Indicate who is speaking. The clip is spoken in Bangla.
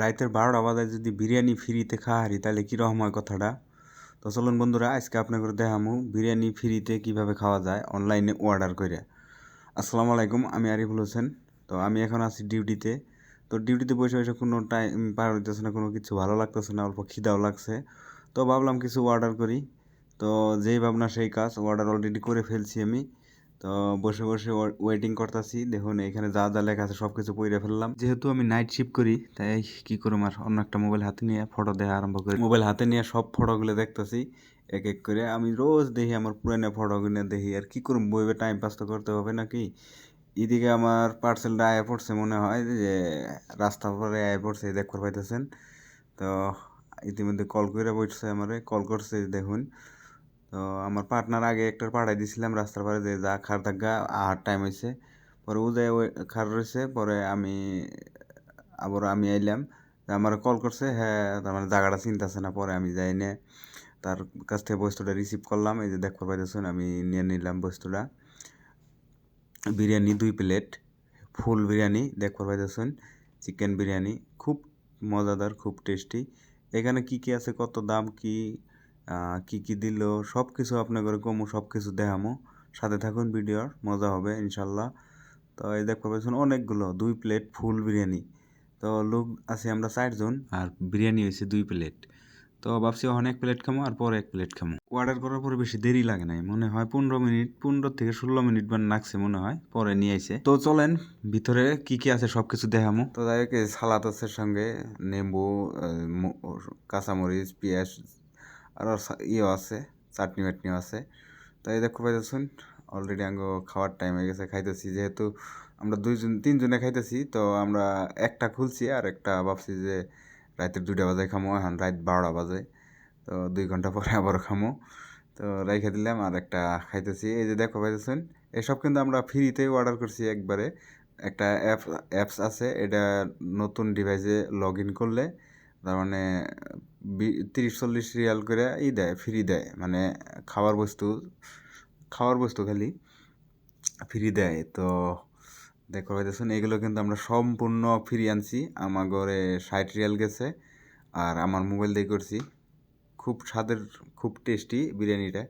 Speaker 1: রাইতের বারোটা বাজায় যদি বিরিয়ানি ফ্রিতে খাওয়ারি তাহলে কীরকম হয় কথাটা? তো চলুন বন্ধুরা, আজকে আপনাকে দেখামু বিরিয়ানি ফ্রিতে কীভাবে খাওয়া যায়, অনলাইনে অর্ডার করে। আসসালামু আলাইকুম, আমি আরিফুল হোসেন। তো আমি এখন আছি ডিউটিতে। তো ডিউটিতে বসে বসে কোনো টাইম পার হইতেছে না, কোনো কিছু ভালো লাগতেছে না, অল্প খিদাও লাগছে। তো ভাবলাম কিছু অর্ডার করি। তো যেই ভাবনা, সেই কাজ অর্ডার অলরেডি করে ফেলছি আমি। তো বসে বসে ওয়েটিং করতেছি। দেখুন, এখানে যা যা লেখা আছে সব কিছু পড়ে ফেললাম। যেহেতু আমি নাইট শিফট করি, তাই কি করুম আর? অন্য একটা মোবাইল হাতে নিয়ে ফটো দেখা আরম্ভ করি। মোবাইল হাতে নিয়ে সব ফটোগুলো দেখতেছি, এক এক করে। আমি রোজ দেখি আমার পুরানো ফটোগুলো দেখি। আর কি করুম, বইবে টাইম পাস তো করতে হবে নাকি? এদিকে আমার পার্সেলটা আয়া পড়ছে, মনে হয় যে রাস্তা পরে আয়া পড়ছে দেখতে পাইতেছেন। তো ইতিমধ্যে কল করে বসছে আমারে। কল করছে, দেখুন। তো আমার পার্টনার আগে একটা পাঠাই দিছিলাম রাস্তার পারে যে যা খার থাকা আহার টাইম হয়েছে পরে ও যায় খার রয়েছে পরে আমি, আবার আমি আইলাম। আমার কল করছে হ্যাঁ তার মানে জায়গাটা চিনতেছে না, পরে আমি যাই নে। তার কাছ থেকে বস্তুটা রিসিভ করলাম, এই যে দেখতে পাইতেছেন, আমি নিয়ে নিলাম বস্তুটা। বিরিয়ানি দুই প্লেট ফুল বিরিয়ানি দেখতে পাইতেছেন চিকেন বিরিয়ানি। খুব মজাদার, খুব টেস্টি এখানে কি কি আছে, কত দাম, কি কি কি দিল সব কিছু আপনাদের কমু সব কিছু দেখামো। সাথে থাকুন ভিডিওর, মজা হবে, ইনশাল্লাহ। তো এই দেখতে পাচ্ছেন অনেকগুলো, দুই প্লেট ফুল বিরিয়ানি। তো লোক আছে আমরা চারজন, আর বিরিয়ানি হয়েছে দুই প্লেট। তো ভাবছি অনেক প্লেট খামো, আর পরে এক প্লেট খামো। অর্ডার করার পরে বেশি দেরি লাগে নাই, মনে হয় পনেরো মিনিট, পনেরো থেকে ষোলো মিনিট বার লাগছে মনে হয়, পরে নিয়ে আইছে। তো চলেন, ভিতরে কি কি আছে সব কিছু দেখামো। তো যাই সালাদ আছে সঙ্গে নেম্বু কাঁচামরিচ, পেঁয়াজ আর ইয়েও আছে, চাটনি বাটনিও আছে। তো এই দেখো পাইতেছেন অলরেডি আঙ্গ খাওয়ার টাইম হয়ে গেছে, খাইতেছি। যেহেতু আমরা দুইজন তিনজনে খাইতেছি, তো আমরা একটা খুলছি আর একটা ভাবছি যে রাতের দুইটা বাজে খামো, এখন রাত বারোটা বাজে, তো দুই ঘণ্টা পরে আবার খামো। তো রাইখে দিলাম আর একটা খাইতেছি। এই যে দেখো পাইতেছেন, এসব কিন্তু আমরা ফ্রিতেই অর্ডার করছি একবারে। একটা অ্যাপ অ্যাপস আছে, এটা নতুন ডিভাইসে লগ ইন করলে তার মানে তিরিশ চল্লিশ রিয়াল করে ই দেয় ফ্রি দেয়। মানে খাবার বস্তু, খাওয়ার বস্তু খালি ফ্রি দেয়। তো দেখো পাইতেছেন এগুলো কিন্তু আমরা সম্পূর্ণ ফ্রি আনছি। আমার ঘরে ষাট রিয়াল গেছে আর আমার মোবাইল দিয়ে করছি। খুব স্বাদের, খুব টেস্টি বিরিয়ানিটা।